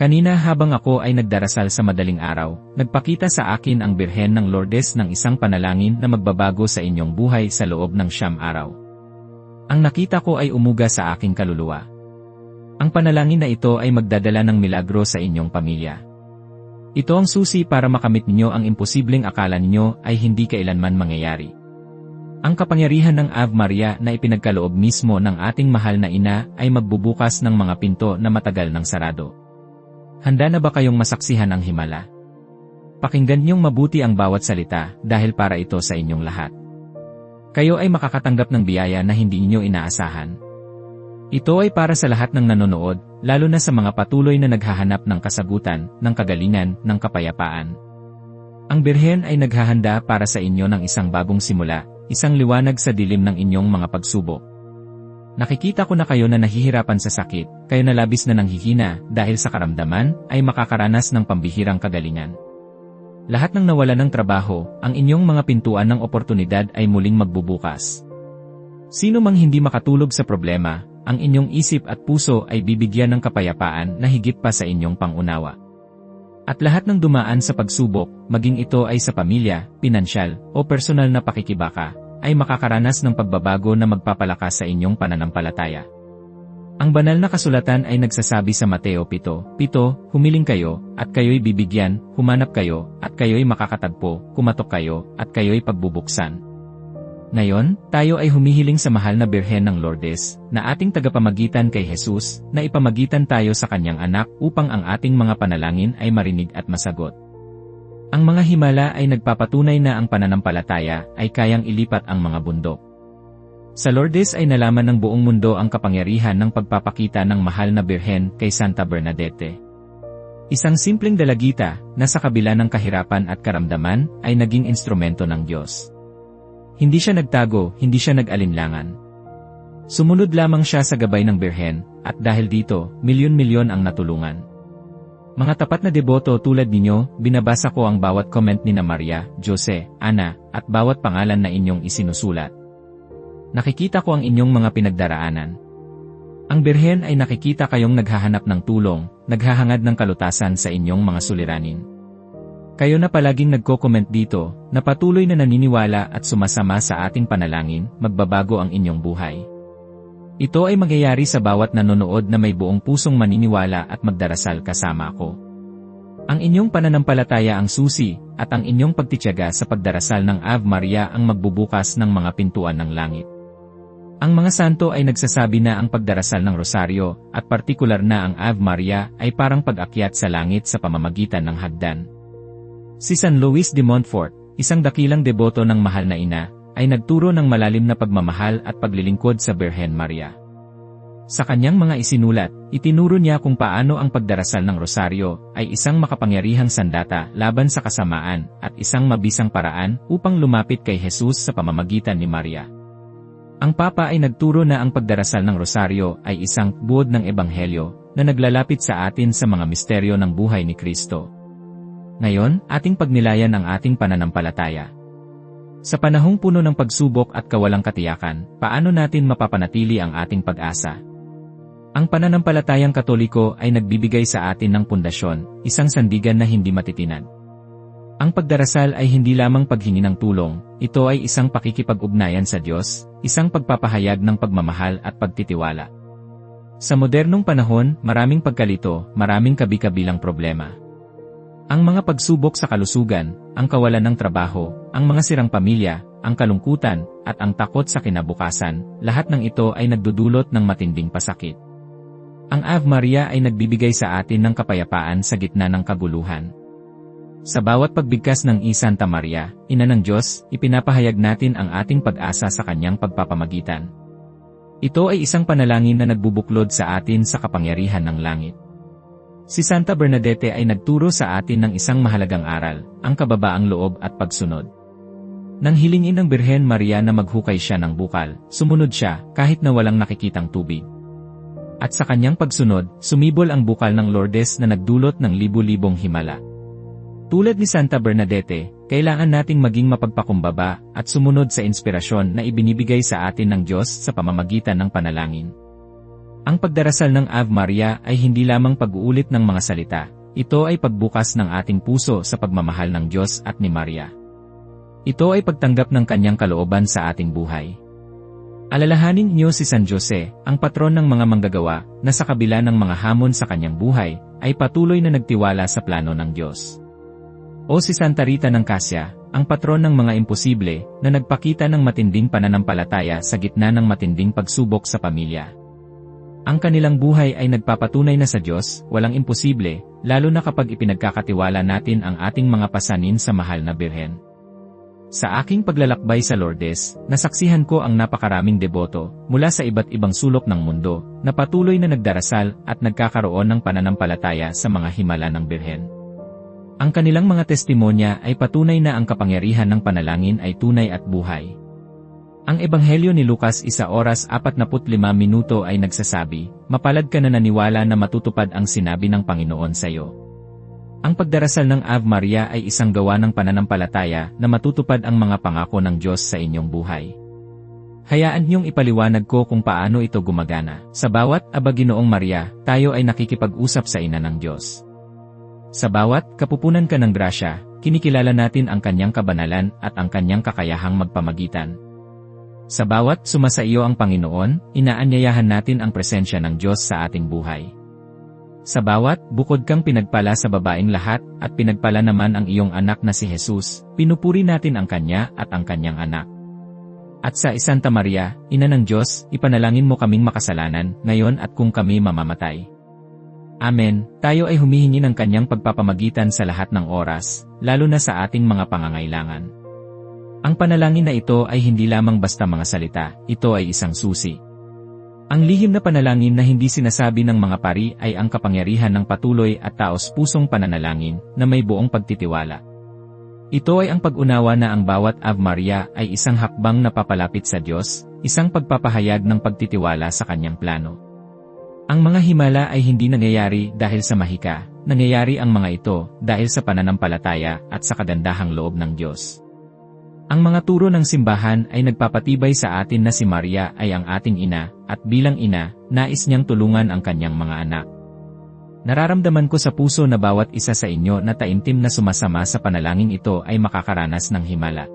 Kanina habang ako ay nagdarasal sa madaling araw, nagpakita sa akin ang Birhen ng Lourdes ng isang panalangin na magbabago sa inyong buhay sa loob ng siyam araw. Ang nakita ko ay umuga sa aking kaluluwa. Ang panalangin na ito ay magdadala ng milagro sa inyong pamilya. Ito ang susi para makamit ninyo ang imposibleng akala ninyo ay hindi kailanman mangyayari. Ang kapangyarihan ng Ave Maria na ipinagkaloob mismo ng ating mahal na ina ay magbubukas ng mga pinto na matagal ng sarado. Handa na ba kayong masaksihan ang himala? Pakinggan niyong mabuti ang bawat salita dahil para ito sa inyong lahat. Kayo ay makakatanggap ng biyaya na hindi inyo inaasahan. Ito ay para sa lahat ng nanonood, lalo na sa mga patuloy na naghahanap ng kasagutan, ng kagalingan, ng kapayapaan. Ang Birhen ay naghahanda para sa inyo ng isang bagong simula, isang liwanag sa dilim ng inyong mga pagsubok. Nakikita ko na kayo na nahihirapan sa sakit, kayo na labis na nanghihina dahil sa karamdaman ay makakaranas ng pambihirang kagalingan. Lahat ng nawala ng trabaho, ang inyong mga pintuan ng oportunidad ay muling magbubukas. Sino mang hindi makatulog sa problema, ang inyong isip at puso ay bibigyan ng kapayapaan na higit pa sa inyong pangunawa. At lahat ng dumaan sa pagsubok, maging ito ay sa pamilya, pinansyal, o personal na pakikibaka, ay makakaranas ng pagbabago na magpapalakas sa inyong pananampalataya. Ang banal na kasulatan ay nagsasabi sa Mateo 7, 7, Humiling kayo, at kayo'y bibigyan, humanap kayo, at kayo'y makakatagpo, kumatok kayo, at kayo'y pagbubuksan. Ngayon, tayo ay humihiling sa mahal na Birhen ng Lourdes, na ating tagapamagitan kay Jesus, na ipamagitan tayo sa kanyang anak upang ang ating mga panalangin ay marinig at masagot. Ang mga himala ay nagpapatunay na ang pananampalataya ay kayang ilipat ang mga bundok. Sa Lourdes ay nalaman ng buong mundo ang kapangyarihan ng pagpapakita ng mahal na Birhen kay Santa Bernadette. Isang simpleng dalagita na sa kabila ng kahirapan at karamdaman ay naging instrumento ng Diyos. Hindi siya nagtago, hindi siya nag-alinlangan. Sumunod lamang siya sa gabay ng Birhen, at dahil dito, milyon-milyon ang natulungan. Mga tapat na deboto tulad ninyo, binabasa ko ang bawat comment ni na Maria, Jose, Ana, at bawat pangalan na inyong isinusulat. Nakikita ko ang inyong mga pinagdaraanan. Ang Birhen ay nakikita kayong naghahanap ng tulong, naghahangad ng kalutasan sa inyong mga suliranin. Kayo na palaging nagko-comment dito, na patuloy na naniniwala at sumasama sa ating panalangin, magbabago ang inyong buhay. Ito ay magyayari sa bawat nanonood na may buong pusong maniniwala at magdarasal kasama ko. Ang inyong pananampalataya ang susi, at ang inyong pagtityaga sa pagdarasal ng Ave Maria ang magbubukas ng mga pintuan ng langit. Ang mga santo ay nagsasabi na ang pagdarasal ng rosaryo, at partikular na ang Ave Maria, ay parang pag-akyat sa langit sa pamamagitan ng hagdan. Si San Luis de Montfort, isang dakilang deboto ng mahal na ina, ay nagturo ng malalim na pagmamahal at paglilingkod sa Birhen Maria. Sa kanyang mga isinulat, itinuro niya kung paano ang pagdarasal ng rosaryo ay isang makapangyarihang sandata laban sa kasamaan at isang mabisang paraan upang lumapit kay Jesus sa pamamagitan ni Maria. Ang Papa ay nagturo na ang pagdarasal ng rosaryo ay isang buod ng ebanghelyo na naglalapit sa atin sa mga misteryo ng buhay ni Kristo. Ngayon, ating pagnilayan ang ating pananampalataya. Sa panahong puno ng pagsubok at kawalang katiyakan, paano natin mapapanatili ang ating pag-asa? Ang pananampalatayang katoliko ay nagbibigay sa atin ng pundasyon, isang sandigan na hindi matitinag. Ang pagdarasal ay hindi lamang paghingi ng tulong, ito ay isang pakikipag-ugnayan sa Diyos, isang pagpapahayag ng pagmamahal at pagtitiwala. Sa modernong panahon, maraming pagkalito, maraming kabi-kabilang problema. Ang mga pagsubok sa kalusugan, ang kawalan ng trabaho, ang mga sirang pamilya, ang kalungkutan, at ang takot sa kinabukasan, lahat ng ito ay nagdudulot ng matinding pasakit. Ang Ave Maria ay nagbibigay sa atin ng kapayapaan sa gitna ng kaguluhan. Sa bawat pagbigkas ng I Santa Maria, Ina ng Diyos, ipinapahayag natin ang ating pag-asa sa kanyang pagpapamagitan. Ito ay isang panalangin na nagbubuklod sa atin sa kapangyarihan ng langit. Si Santa Bernadette ay nagturo sa atin ng isang mahalagang aral, ang kababaang loob at pagsunod. Nang hilingin ng Birhen Maria na maghukay siya ng bukal, sumunod siya kahit na walang nakikitang tubig. At sa kanyang pagsunod, sumibol ang bukal ng Lourdes na nagdulot ng libu-libong himala. Tulad ni Santa Bernadette, kailangan nating maging mapagpakumbaba at sumunod sa inspirasyon na ibinibigay sa atin ng Diyos sa pamamagitan ng panalangin. Ang pagdarasal ng Ave Maria ay hindi lamang pag-uulit ng mga salita, ito ay pagbukas ng ating puso sa pagmamahal ng Diyos at ni Maria. Ito ay pagtanggap ng kanyang kalooban sa ating buhay. Alalahanin niyo si San Jose, ang patron ng mga manggagawa, na sa kabila ng mga hamon sa kanyang buhay, ay patuloy na nagtiwala sa plano ng Diyos. O si Santa Rita ng Cassia, ang patron ng mga imposible, na nagpakita ng matinding pananampalataya sa gitna ng matinding pagsubok sa pamilya. Ang kanilang buhay ay nagpapatunay na sa Diyos, walang imposible, lalo na kapag ipinagkakatiwala natin ang ating mga pasanin sa mahal na Birhen. Sa aking paglalakbay sa Lourdes, nasaksihan ko ang napakaraming deboto, mula sa iba't ibang sulok ng mundo, na patuloy na nagdarasal at nagkakaroon ng pananampalataya sa mga himala ng Birhen. Ang kanilang mga testimonya ay patunay na ang kapangyarihan ng panalangin ay tunay at buhay. Ang Ebanghelyo ni Lucas isa oras 45 minuto ay nagsasabi, Mapalad ka na naniwala na matutupad ang sinabi ng Panginoon sa iyo. Ang pagdarasal ng Ave Maria ay isang gawa ng pananampalataya na matutupad ang mga pangako ng Diyos sa inyong buhay. Hayaan niyong ipaliwanag ko kung paano ito gumagana. Sa bawat Abaginoong Maria, tayo ay nakikipag-usap sa ina ng Diyos. Sa bawat kapupunan ka ng grasya, kinikilala natin ang kanyang kabanalan at ang kanyang kakayahang magpamagitan, sa bawat sumasa iyo ang Panginoon, inaanyayahan natin ang presensya ng Diyos sa ating buhay. Sa bawat bukod kang pinagpala sa babaeng lahat at pinagpala naman ang iyong anak na si Jesus, pinupuri natin ang Kanya at ang Kanyang anak. At sa Isanta Maria, Ina ng Diyos, ipanalangin mo kaming makasalanan, ngayon at kung kami mamamatay. Amen, tayo ay humihingi ng Kanyang pagpapamagitan sa lahat ng oras, lalo na sa ating mga pangangailangan. Ang panalangin na ito ay hindi lamang basta mga salita, ito ay isang susi. Ang lihim na panalangin na hindi sinasabi ng mga pari ay ang kapangyarihan ng patuloy at taos-pusong pananalangin na may buong pagtitiwala. Ito ay ang pag-unawa na ang bawat Ave Maria ay isang hakbang na papalapit sa Diyos, isang pagpapahayag ng pagtitiwala sa kanyang plano. Ang mga himala ay hindi nangyayari dahil sa mahika, nangyayari ang mga ito dahil sa pananampalataya at sa kagandahang loob ng Diyos. Ang mga turo ng simbahan ay nagpapatibay sa atin na si Maria ay ang ating ina, at bilang ina, nais niyang tulungan ang kanyang mga anak. Nararamdaman ko sa puso na bawat isa sa inyo na taimtim na sumasama sa panalangin ito ay makakaranas ng himala.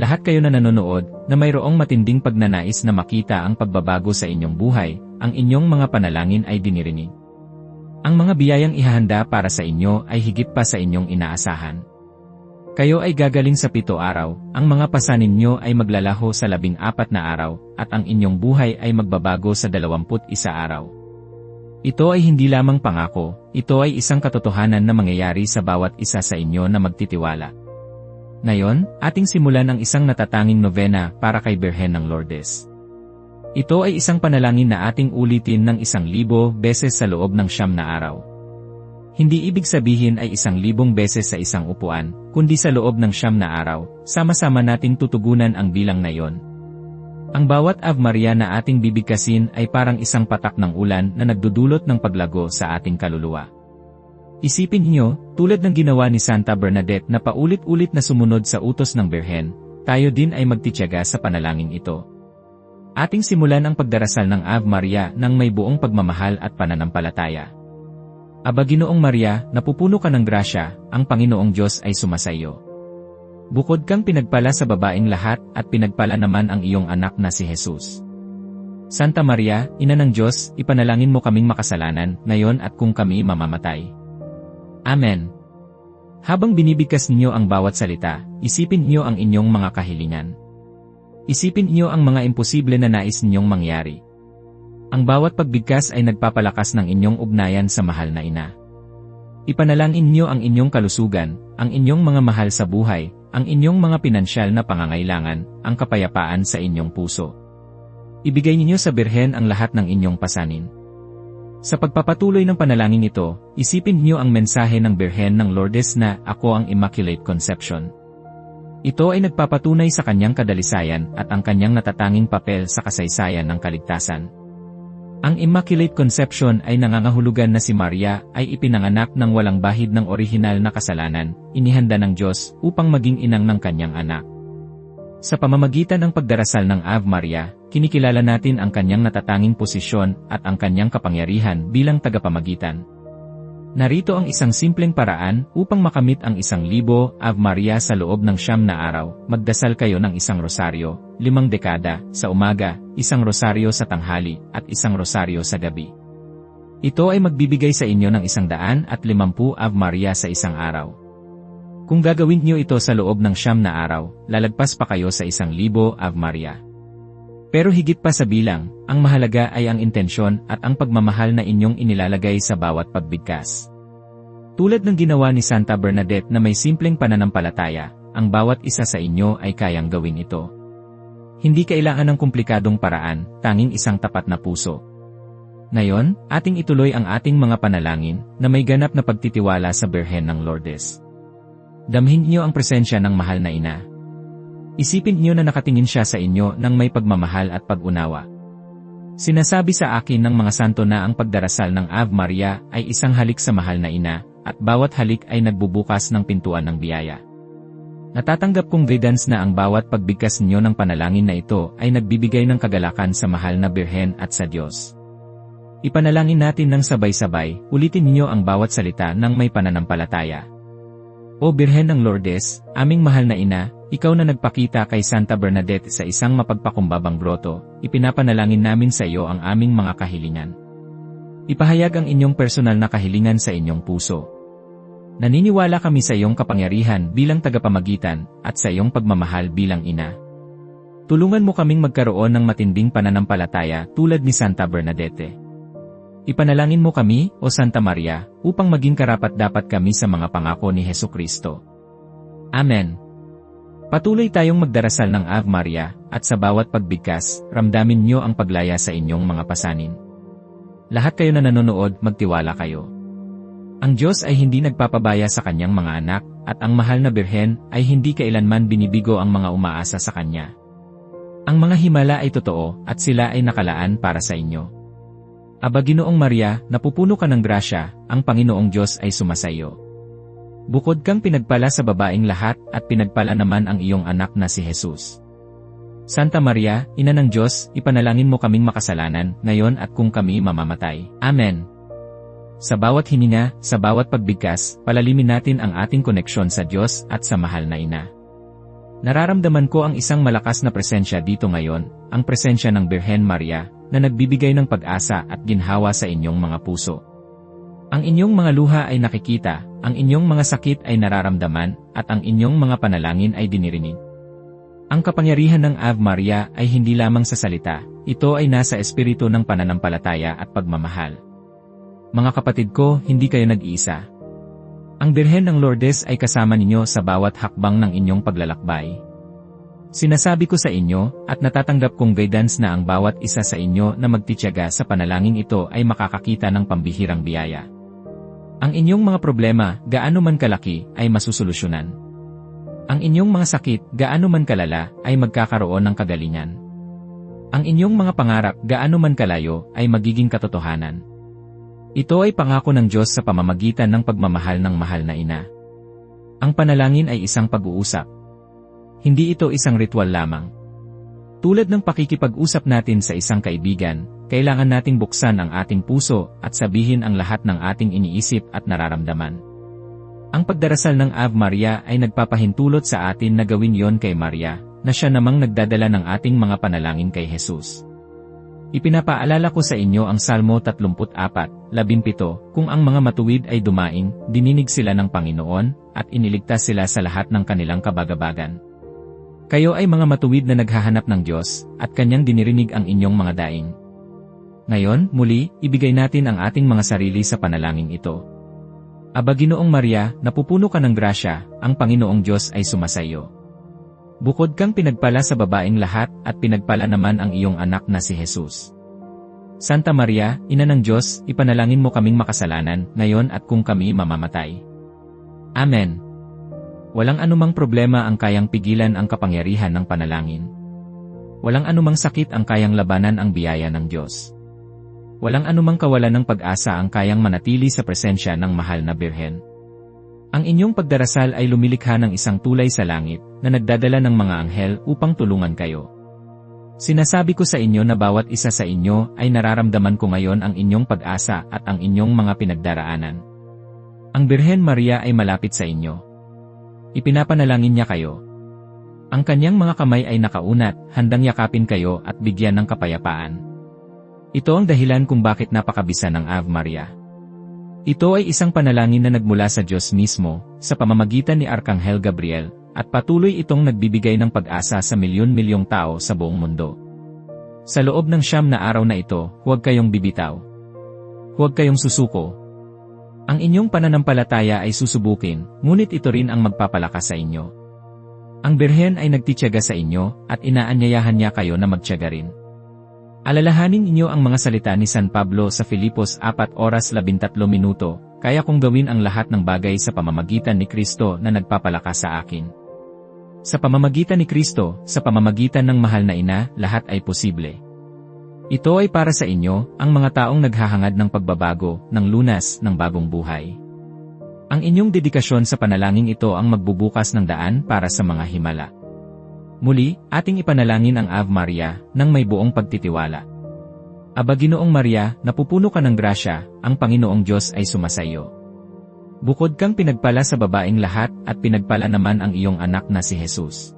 Lahat kayo na nanonood, na mayroong matinding pagnanais na makita ang pagbabago sa inyong buhay, ang inyong mga panalangin ay dinirinig. Ang mga biyayang ihahanda para sa inyo ay higit pa sa inyong inaasahan. Kayo ay gagaling sa pito araw, ang mga pasanin nyo ay maglalaho sa labing apat na araw, at ang inyong buhay ay magbabago sa dalawamput isa araw. Ito ay hindi lamang pangako, ito ay isang katotohanan na mangyayari sa bawat isa sa inyo na magtitiwala. Ngayon, ating simulan ang isang natatanging novena para kay Birhen ng Lourdes. Ito ay isang panalangin na ating ulitin ng isang libo beses sa loob ng siyam na araw. Hindi ibig sabihin ay isang libong beses sa isang upuan, kundi sa loob ng siyam na araw, sama-sama nating tutugunan ang bilang na yon. Ang bawat Ave Maria na ating bibigkasin ay parang isang patak ng ulan na nagdudulot ng paglago sa ating kaluluwa. Isipin niyo, tulad ng ginawa ni Santa Bernadette na paulit-ulit na sumunod sa utos ng Birhen, tayo din ay magtityaga sa panalangin ito. Ating simulan ang pagdarasal ng Ave Maria ng may buong pagmamahal at pananampalataya. Aba Ginoong Maria, napupuno ka ng grasya, ang Panginoong Diyos ay sumasayo. Bukod kang pinagpala sa babaeng lahat at pinagpala naman ang iyong anak na si Jesus. Santa Maria, Ina ng Diyos, ipanalangin mo kaming makasalanan, ngayon at kung kami mamamatay. Amen. Habang binibigkas ninyo ang bawat salita, isipin niyo ang inyong mga kahilingan. Isipin niyo ang mga imposible na nais ninyong mangyari. Ang bawat pagbigkas ay nagpapalakas ng inyong ugnayan sa mahal na ina. Ipanalangin niyo ang inyong kalusugan, ang inyong mga mahal sa buhay, ang inyong mga pinansyal na pangangailangan, ang kapayapaan sa inyong puso. Ibigay ninyo sa Birhen ang lahat ng inyong pasanin. Sa pagpapatuloy ng panalangin ito, isipin niyo ang mensahe ng Birhen ng Lourdes na Ako ang Immaculate Conception. Ito ay nagpapatunay sa kanyang kadalisayan at ang kanyang natatanging papel sa kasaysayan ng kaligtasan. Ang Immaculate Conception ay nangangahulugan na si Maria ay ipinanganak ng walang bahid ng orihinal na kasalanan, inihanda ng Diyos upang maging inang ng kanyang anak. Sa pamamagitan ng pagdarasal ng Ave Maria, kinikilala natin ang kanyang natatanging posisyon at ang kanyang kapangyarihan bilang tagapamagitan. Narito ang isang simpleng paraan upang makamit ang isang libo Ave Maria sa loob ng siyam na araw. Magdasal kayo ng isang rosaryo, limang dekada, sa umaga, isang rosaryo sa tanghali, at isang rosaryo sa gabi. Ito ay magbibigay sa inyo ng isang daan at limampu Ave Maria sa isang araw. Kung gagawin niyo ito sa loob ng siyam na araw, lalagpas pa kayo sa isang libo Ave Maria. Pero higit pa sa bilang, ang mahalaga ay ang intensyon at ang pagmamahal na inyong inilalagay sa bawat pagbigkas. Tulad ng ginawa ni Santa Bernadette na may simpleng pananampalataya, ang bawat isa sa inyo ay kayang gawin ito. Hindi kailangan ng komplikadong paraan, tanging isang tapat na puso. Ngayon, ating ituloy ang ating mga panalangin na may ganap na pagtitiwala sa Birhen ng Lourdes. Damhin niyo ang presensya ng mahal na ina. Isipin niyo na nakatingin siya sa inyo ng may pagmamahal at pag-unawa. Sinasabi sa akin ng mga santo na ang pagdarasal ng Ave Maria ay isang halik sa mahal na ina, at bawat halik ay nagbubukas ng pintuan ng biyaya. Natatanggap kong vidance na ang bawat pagbigkas niyo ng panalangin na ito ay nagbibigay ng kagalakan sa mahal na Birhen at sa Diyos. Ipanalangin natin ng sabay-sabay, ulitin niyo ang bawat salita ng may pananampalataya. O Birhen ng Lourdes, aming mahal na ina, ikaw na nagpakita kay Santa Bernadette sa isang mapagpakumbabang broto, ipinapanalangin namin sa iyo ang aming mga kahilingan. Ipahayag ang inyong personal na kahilingan sa inyong puso. Naniniwala kami sa iyong kapangyarihan bilang tagapamagitan at sa iyong pagmamahal bilang ina. Tulungan mo kaming magkaroon ng matinding pananampalataya tulad ni Santa Bernadette. Ipanalangin mo kami, O Santa Maria, upang maging karapat-dapat kami sa mga pangako ni Heso Kristo. Amen. Patuloy tayong magdarasal ng Ave Maria, at sa bawat pagbigkas, ramdamin niyo ang paglaya sa inyong mga pasanin. Lahat kayo na nanonood, magtiwala kayo. Ang Diyos ay hindi nagpapabaya sa kanyang mga anak, at ang mahal na birhen ay hindi kailanman binibigo ang mga umaasa sa kanya. Ang mga himala ay totoo, at sila ay nakalaan para sa inyo. Aba Ginoong Maria, napupuno ka ng grasya, ang Panginoong Diyos ay sumasayo. Bukod kang pinagpala sa babaeng lahat at pinagpala naman ang iyong anak na si Jesus. Santa Maria, Ina ng Diyos, ipanalangin mo kaming makasalanan, ngayon at kung kami mamamatay. Amen. Sa bawat hininga, sa bawat pagbigkas, palalimin natin ang ating koneksyon sa Diyos at sa mahal na Ina. Nararamdaman ko ang isang malakas na presensya dito ngayon, ang presensya ng Birhen Maria, na nagbibigay ng pag-asa at ginhawa sa inyong mga puso. Ang inyong mga luha ay nakikita, ang inyong mga sakit ay nararamdaman, at ang inyong mga panalangin ay dinirinig. Ang kapangyarihan ng Ave Maria ay hindi lamang sa salita, ito ay nasa espiritu ng pananampalataya at pagmamahal. Mga kapatid ko, hindi kayo nag-iisa. Ang Birhen ng Lourdes ay kasama ninyo sa bawat hakbang ng inyong paglalakbay. Sinasabi ko sa inyo, at natatanggap kong guidance na ang bawat isa sa inyo na magtityaga sa panalangin ito ay makakakita ng pambihirang biyaya. Ang inyong mga problema, gaano man kalaki, ay masusolusyonan. Ang inyong mga sakit, gaano man kalala, ay magkakaroon ng kagalingan. Ang inyong mga pangarap, gaano man kalayo, ay magiging katotohanan. Ito ay pangako ng Diyos sa pamamagitan ng pagmamahal ng mahal na ina. Ang panalangin ay isang pag-uusap, hindi ito isang ritual lamang. Tulad ng pakikipag-usap natin sa isang kaibigan, kailangan nating buksan ang ating puso at sabihin ang lahat ng ating iniisip at nararamdaman. Ang pagdarasal ng Ave Maria ay nagpapahintulot sa atin na gawin yon kay Maria, na siya namang nagdadala ng ating mga panalangin kay Jesus. Ipinapaalala ko sa inyo ang Salmo 34, 17, kung ang mga matuwid ay dumaing, dininig sila ng Panginoon, at iniligtas sila sa lahat ng kanilang kabagabagan. Kayo ay mga matuwid na naghahanap ng Diyos, at Kanyang dinirinig ang inyong mga daing. Ngayon, muli, ibigay natin ang ating mga sarili sa panalangin ito. Aba Ginoong Maria, napupuno ka ng grasya, ang Panginoong Diyos ay sumasayo. Bukod kang pinagpala sa babaeng lahat at pinagpala naman ang iyong anak na si Jesus. Santa Maria, Ina ng Diyos, ipanalangin mo kaming makasalanan, ngayon at kung kami mamamatay. Amen. Walang anumang problema ang kayang pigilan ang kapangyarihan ng panalangin. Walang anumang sakit ang kayang labanan ang biyaya ng Diyos. Walang anumang kawalan ng pag-asa ang kayang manatili sa presensya ng mahal na Birhen. Ang inyong pagdarasal ay lumilikha ng isang tulay sa langit, na nagdadala ng mga anghel upang tulungan kayo. Sinasabi ko sa inyo na bawat isa sa inyo ay nararamdaman ko ngayon ang inyong pag-asa at ang inyong mga pinagdaraanan. Ang Birhen Maria ay malapit sa inyo. Ipinapanalangin niya kayo. Ang kanyang mga kamay ay nakaunat, handang yakapin kayo at bigyan ng kapayapaan. Ito ang dahilan kung bakit napakabisa ng Ave Maria. Ito ay isang panalangin na nagmula sa Diyos mismo, sa pamamagitan ni Arkanghel Gabriel, at patuloy itong nagbibigay ng pag-asa sa milyon-milyong tao sa buong mundo. Sa loob ng siyam na araw na ito, huwag kayong bibitaw. Huwag kayong susuko. Ang inyong pananampalataya ay susubukin, ngunit ito rin ang magpapalakas sa inyo. Ang Birhen ay nagtityaga sa inyo, at inaanyayahan niya kayo na magtyaga rin. Alalahanin inyo ang mga salita ni San Pablo sa Filipos 4 oras 13 minuto, kaya kong gawin ang lahat ng bagay sa pamamagitan ni Kristo na nagpapalakas sa akin. Sa pamamagitan ni Kristo, sa pamamagitan ng mahal na ina, lahat ay posible. Ito ay para sa inyo, ang mga taong naghahangad ng pagbabago, ng lunas, ng bagong buhay. Ang inyong dedikasyon sa panalangin ito ang magbubukas ng daan para sa mga himala. Muli, ating ipanalangin ang Ave Maria, ng may buong pagtitiwala. Aba Ginoong Maria, napupuno ka ng grasya, ang Panginoong Diyos ay sumasayo. Bukod kang pinagpala sa babaeng lahat at pinagpala naman ang iyong anak na si Jesus.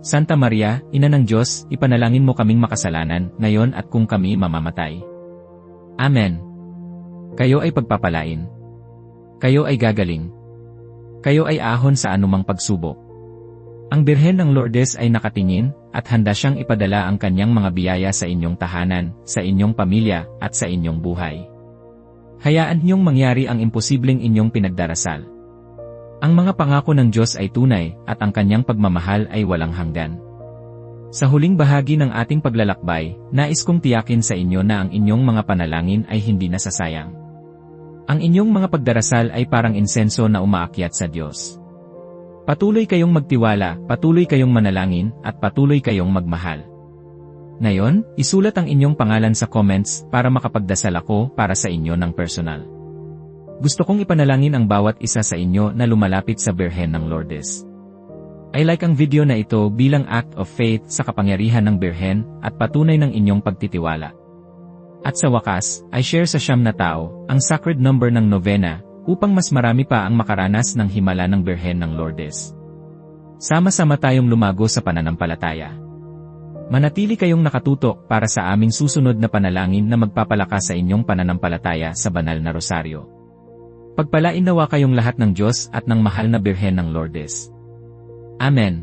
Santa Maria, Ina ng Diyos, ipanalangin mo kaming makasalanan, ngayon at kung kami mamamatay. Amen. Kayo ay pagpapalain. Kayo ay gagaling. Kayo ay ahon sa anumang pagsubok. Ang Birhen ng Lourdes ay nakatingin, at handa siyang ipadala ang kanyang mga biyaya sa inyong tahanan, sa inyong pamilya, at sa inyong buhay. Hayaan niyong mangyari ang imposibleng inyong pinagdarasal. Ang mga pangako ng Diyos ay tunay, at ang kanyang pagmamahal ay walang hanggan. Sa huling bahagi ng ating paglalakbay, nais kong tiyakin sa inyo na ang inyong mga panalangin ay hindi nasasayang. Ang inyong mga pagdarasal ay parang insenso na umaakyat sa Diyos. Patuloy kayong magtiwala, patuloy kayong manalangin, at patuloy kayong magmahal. Ngayon, isulat ang inyong pangalan sa comments para makapagdasal ako para sa inyo ng personal. Gusto kong ipanalangin ang bawat isa sa inyo na lumalapit sa Birhen ng Lourdes. I like ang video na ito bilang act of faith sa kapangyarihan ng Birhen at patunay ng inyong pagtitiwala. At sa wakas, I share sa siyam na tao ang sacred number ng novena upang mas marami pa ang makaranas ng himala ng Birhen ng Lourdes. Sama-sama tayong lumago sa pananampalataya. Manatili kayong nakatutok para sa aming susunod na panalangin na magpapalakas sa inyong pananampalataya sa banal na rosaryo. Pagpalain nawa kayong lahat ng Diyos at ng mahal na Birhen ng Lourdes. Amen.